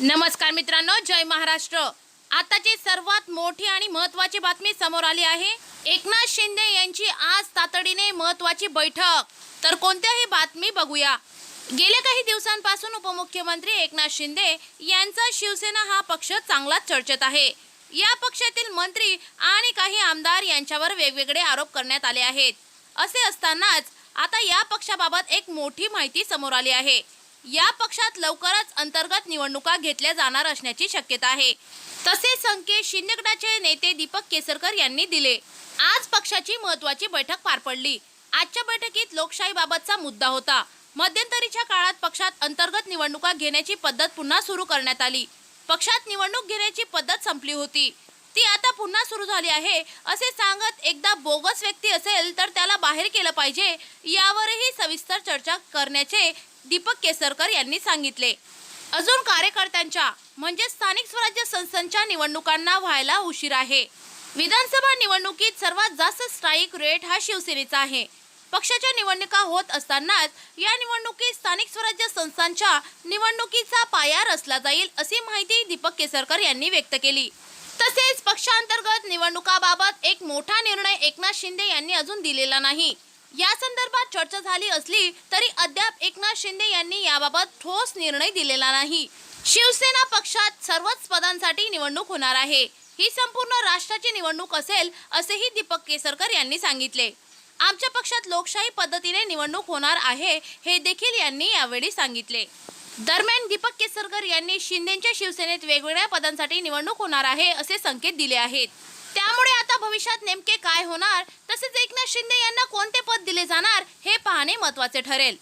नमस्कार मित्रांनो जय महाराष्ट्र. आताची सर्वात मोठी आणि महत्वाची बातमी समोर आली आहे. एकनाथ शिंदे यांची आज तातडीने महत्वाची बैठक. तर कोणत्याही बातमी बघूया. गेल्या काही दिवसांपासून उपमुख्यमंत्री एकनाथ शिंदे यांचा शिवसेना हा पक्ष चांगलाच चर्चेत आहे. या पक्षातील मंत्री आणि काही आमदार यांच्यावर वेगवेगळे आरोप करण्यात आले आहेत. असे असतानाच आता या पक्षाबाबत एक मोठी माहिती समोर आली आहे. या पक्षात लवकरच अंतर्गत निवडणुका घेतल्या जाणार असण्याची शक्यता आहे. तसे संकेत शिंदे गटाचे नेते दीपक केसरकर यांनी दिले. आज पक्षाची महत्वाची बैठक पार पडली. आजच्या बैठकीत लोकशाहीबाबतचा मुद्दा होता. मध्यंतरीच्या काळात पक्षात अंतर्गत निवडणुका घेण्याची पद्धत पुन्हा सुरू करण्यात आली. पक्षात निवडणूक घेण्याची पद्धत संपली होती. ती आता पुन्हा सुरू झाली आहे. असे सांगत एकदा बोगस व्यक्ती असेल तर त्याला बाहेर केलं पाहिजे यावरही सविस्तर चर्चा करण्याचे दीपक केसरकर यांनी सांगितले. अजून कार्यकर्त्यांच्या म्हणजे स्थानिक स्वराज्य संस्थांच्या निवडणुकांना व्हायला उशीर आहे. विधानसभा निवडणुकीत सर्वात जास्त स्ट्राईक रेट हा शिवसेनेचा आहे. पक्षाच्या निवडणुका होत असतानाच या निवडणुकीत स्थानिक स्वराज्य संस्थांच्या निवडणुकीचा पाया रचला जाईल अशी माहिती दीपक केसरकर यांनी व्यक्त केली. तसेच पक्षांतर्गत निवडणुकाबाबत एक मोठा निर्णय एकनाथ शिंदे यांनी अजून दिलेला नाही. या संदर्भात चर्चा झाली असली तरी अद्याप एकनाथ शिंदे यांनी याबाबत ठोस निर्णय दिलेला नाही. शिवसेना पक्षात सर्वच पदांसाठी निवडणूक होणार आहे. ही संपूर्ण राष्ट्राची निवडणूक असेल असेही दीपक केसरकर यांनी सांगितले. आमच्या पक्षात लोकशाही पद्धतीने निवडणूक होणार आहे हे देखील यांनी यावेळी सांगितले. दरम्यान दीपक केसरकर यांनी शिंदेच्या शिवसेनेत वेगवेगळ्या पदांसाठी निवडणूक होणार आहे असे संकेत दिले आहेत. त्यामुळे आता भविष्यात नेमके काय होणार तसेच एकनाथ शिंदे यांना कोणते पद दिले जाणार हे पाहणे महत्त्वाचे ठरेल.